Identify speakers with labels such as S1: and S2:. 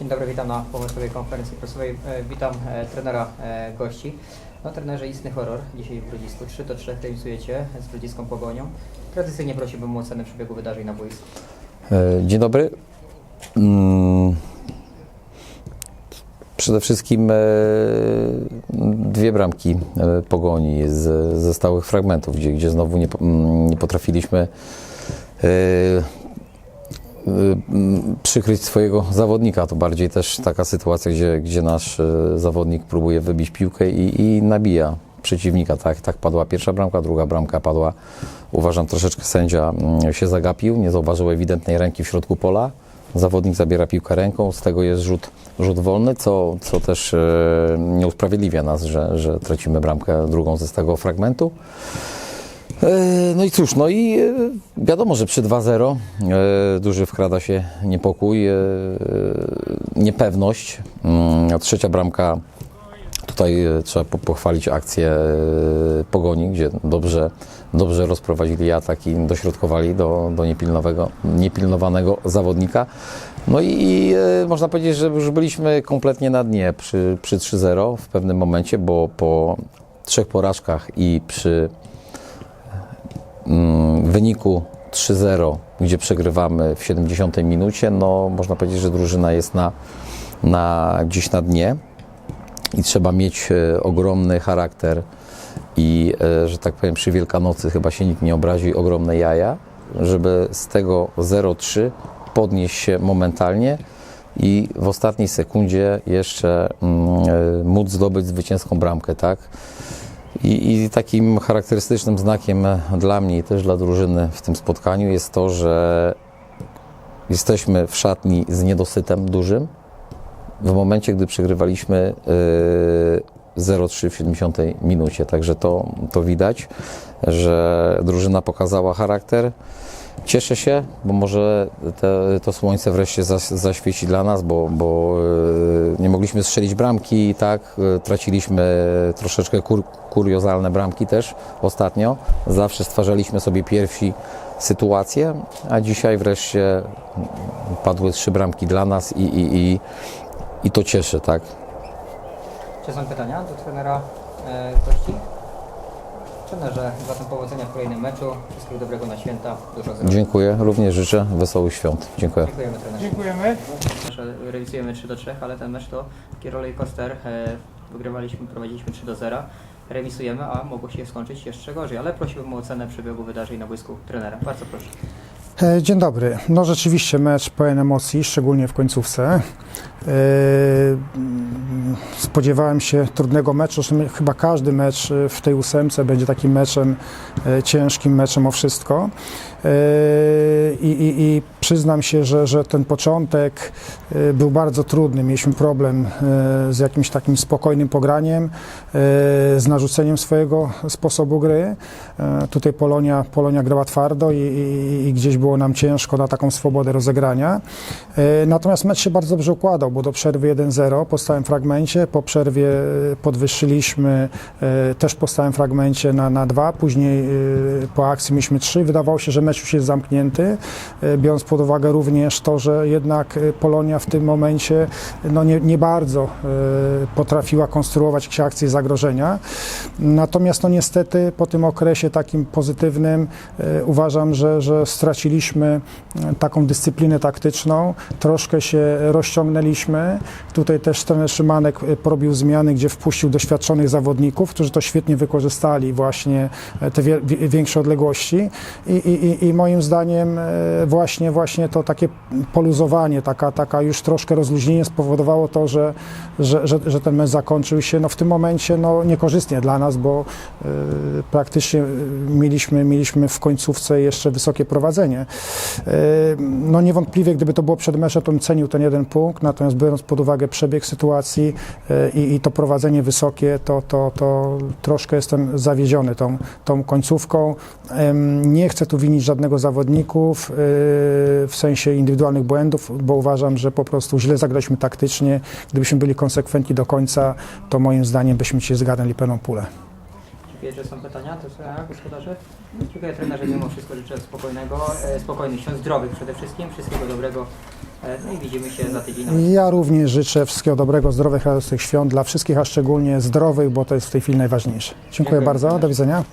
S1: Dzień dobry, witam na pomocowej konferencji prasowej. E, Witam e, trenera e, gości. No trenerze istny horror dzisiaj w Grodzisku. 3 do 3 remisujecie z Grodziską Pogonią. Tradycyjnie prosiłbym o ocenę przebiegu wydarzeń na boisku.
S2: E, Dzień dobry. Mm, Przede wszystkim e, dwie bramki e, pogoni z, ze stałych fragmentów, gdzie, gdzie znowu nie, mm, nie potrafiliśmy przykryć swojego zawodnika. To bardziej też taka sytuacja, gdzie, gdzie nasz e, zawodnik próbuje wybić piłkę i, i nabija przeciwnika. Tak, tak padła pierwsza bramka, druga bramka padła. Uważam, troszeczkę sędzia mm, się zagapił, nie zauważył ewidentnej ręki w środku pola. Zawodnik zabiera piłkę ręką, z tego jest rzut, rzut wolny, co, co też e, nie usprawiedliwia nas, że, że tracimy bramkę drugą ze tego fragmentu. E, No i cóż, no i e, wiadomo, że przy 2-0 e, duży wkrada się niepokój, niepewność. Mm, Trzecia bramka, tutaj trzeba po- pochwalić akcję Pogoni, gdzie dobrze, dobrze rozprowadzili atak i dośrodkowali do, do niepilnowego, niepilnowanego zawodnika. No i, można powiedzieć, że już byliśmy kompletnie na dnie przy, przy 3-0 w pewnym momencie, bo po trzech porażkach i przy mm, wyniku 3-0, gdzie przegrywamy w 70 minucie, no można powiedzieć, że drużyna jest na, na, gdzieś na dnie i trzeba mieć e, ogromny charakter i, e, że tak powiem, przy Wielkanocy chyba się nikt nie obrazi, ogromne jaja, żeby z tego 0-3 podnieść się momentalnie i w ostatniej sekundzie jeszcze mm, e, móc zdobyć zwycięską bramkę, tak? I, I takim charakterystycznym znakiem dla mnie i też dla drużyny w tym spotkaniu jest to, że jesteśmy w szatni z niedosytem dużym. W momencie, gdy przegrywaliśmy yy, 0-3 w 70 minucie. Także to, to widać, że drużyna pokazała charakter. Cieszę się, bo może te, to słońce wreszcie zaświeci dla nas, bo, bo yy, nie mogliśmy strzelić bramki, tak, yy, traciliśmy troszeczkę kur, kuriozalne bramki też ostatnio. Zawsze stwarzaliśmy sobie pierwsi sytuacje, a dzisiaj wreszcie padły trzy bramki dla nas i, i, i, i to cieszy, tak.
S1: Czy są pytania do trenera e, gości? Trenerze, zatem powodzenia w kolejnym meczu. Wszystkiego dobrego na święta. Dużo zdrowia.
S2: Dziękuję, również życzę wesołych świąt. Dziękuję.
S1: Dziękujemy trenerze.
S3: Dziękujemy.
S1: Że remisujemy 3 do 3, ale ten mecz to taki roller coaster. E, Wygrywaliśmy, prowadziliśmy 3 do 0. Remisujemy, a mogło się skończyć jeszcze gorzej. Ale prosiłbym o ocenę przebiegu wydarzeń na boisku trenera. Bardzo proszę.
S3: E, Dzień dobry. No rzeczywiście mecz pełen emocji, szczególnie w końcówce. E, Spodziewałem się trudnego meczu, chyba każdy mecz e, w tej ósemce będzie takim meczem ciężkim, meczem o wszystko. I, i, i przyznam się, że, że ten początek był bardzo trudny. Mieliśmy problem z jakimś takim spokojnym pograniem, z narzuceniem swojego sposobu gry. Tutaj Polonia, Polonia grała twardo i, i, i gdzieś było nam ciężko na taką swobodę rozegrania. E, Natomiast mecz się bardzo dobrze układał, bo do przerwy 1-0 po stałym fragmencie, po przerwie e, podwyższyliśmy e, też po stałym fragmencie na, na 2, później po akcji mieliśmy 3. Wydawało się, że mecz już jest zamknięty, biorąc pod uwagę również to, że jednak Polonia w tym momencie no nie, nie bardzo potrafiła konstruować jakieś akcje zagrożenia. Natomiast no niestety po tym okresie takim pozytywnym uważam, że, że straciliśmy e, taką dyscyplinę taktyczną, troszkę się rozciągnęliśmy. Tutaj też trener Szymanek e, porobił zmiany, gdzie wpuścił doświadczonych zawodników, którzy to świetnie wykorzystali właśnie e, te większe odległości i, i, i- moim zdaniem właśnie, właśnie to takie poluzowanie, taka, taka już troszkę rozluźnienie spowodowało to, że, że, że, że ten mecz zakończył się no, w tym momencie no, niekorzystnie dla nas, bo e, praktycznie mieliśmy, mieliśmy w końcówce jeszcze wysokie prowadzenie. No niewątpliwie, gdyby to było przed meczem, to bym cenił ten jeden punkt, natomiast biorąc pod uwagę przebieg sytuacji e, i, i to prowadzenie wysokie, to, to, to troszkę jestem zawiedziony tą, tą końcówką. Nie chcę tu winić żadnego zawodników e, w sensie indywidualnych błędów, bo uważam, że po prostu źle zagraliśmy taktycznie. Gdybyśmy byli konsekwentni do końca, to moim zdaniem byśmy się zgarnęli pełną pulę.
S1: Że są pytania do trenera, gospodarze. Dziękuję trenerze, mimo wszystko życzę spokojnego, e, spokojnych świąt, zdrowych przede wszystkim, wszystkiego dobrego. E, no i widzimy się za tydzień.
S3: Ja również życzę wszystkiego dobrego, zdrowych, radosnych świąt dla wszystkich, a szczególnie zdrowych, bo to jest w tej chwili najważniejsze. Dziękuję
S1: Dziękuję.
S3: bardzo, do widzenia.